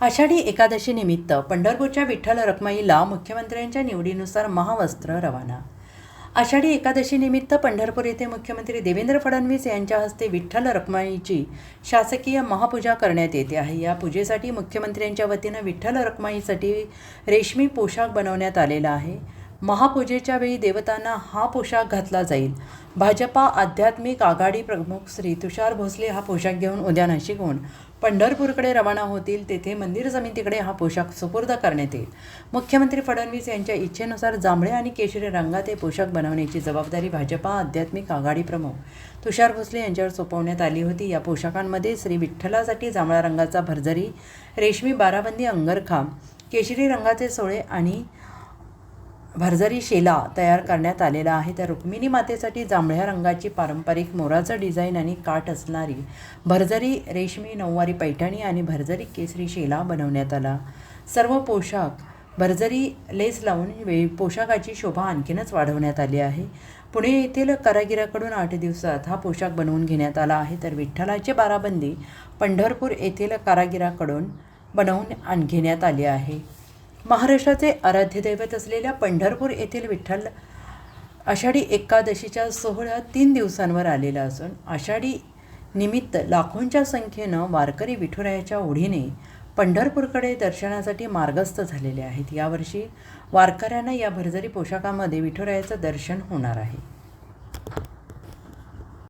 आषाढी एकादशी निमित्त पंढरपूरच्या विठ्ठल रखमाईला मुख्यमंत्र्यांच्या निवडीनुसार महावस्त्र रवाना. आषाढी एकादशी निमित्त पंढरपूर येथे मुख्यमंत्री देवेंद्र फडणवीस यांच्या हस्ते विठ्ठल रखमाईची शासकीय महापूजा करण्यात येते आहे. या पूजेसाठी मुख्यमंत्र्यांच्या वतीनं विठ्ठल रखमाईसाठी रेशमी पोशाख बनवण्यात आलेला आहे. महापूजेच्या वेळी देवतांना हा पोशाख घातला जाईल. भाजपा आध्यात्मिक आघाडी प्रमुख श्री तुषार भोसले हा पोशाख घेऊन उद्या नाशिकहून पंढरपूरकडे रवाना होतील. तेथे मंदिर समितीकडे हा पोशाख सुपूर्द करण्यात येईल. मुख्यमंत्री फडणवीस यांच्या इच्छेनुसार जांभळे आणि केशरी रंगात हे पोशाख बनवण्याची जबाबदारी भाजपा आध्यात्मिक आघाडी प्रमुख तुषार भोसले यांच्यावर सोपवण्यात आली होती. या पोशाखांमध्ये श्री विठ्ठलासाठी जांभळा रंगाचा भरझरी रेशमी बाराबंदी अंगरखा केशरी रंगाचे सोळे आणि भरझरी शेला तयार करण्यात आलेला आहे. त्या रुक्मिणी मातेसाठी जांभळ्या रंगाची पारंपरिक मोराचं डिझाईन आणि काठ असणारी भरझरी रेशमी नऊवारी पैठणी आणि भरझरी केसरी शेला बनवण्यात आला. सर्व पोशाख भरझरी लेस लावून वे पोशाखाची शोभा आणखीनच वाढवण्यात आली आहे. पुणे येथील कारागिराकडून आठ दिवसात हा पोशाख बनवून घेण्यात आला आहे. तर विठ्ठलाची बाराबंदी पंढरपूर येथील कारागिराकडून बनवून आण घेण्यात आली आहे. महाराष्ट्राचे आराध्य दैवत असलेल्या पंढरपूर येथील विठ्ठल आषाढी एकादशीच्या सोहळ्यात तीन दिवसांवर आलेला असून आषाढी निमित्त लाखोंच्या संख्येनं वारकरी विठुरायाच्या ओढीने पंढरपूरकडे दर्शनासाठी मार्गस्थ झालेले आहेत. यावर्षी वारकऱ्यांना या भरजरी पोशाखामध्ये विठुरायाचं दर्शन होणार आहे.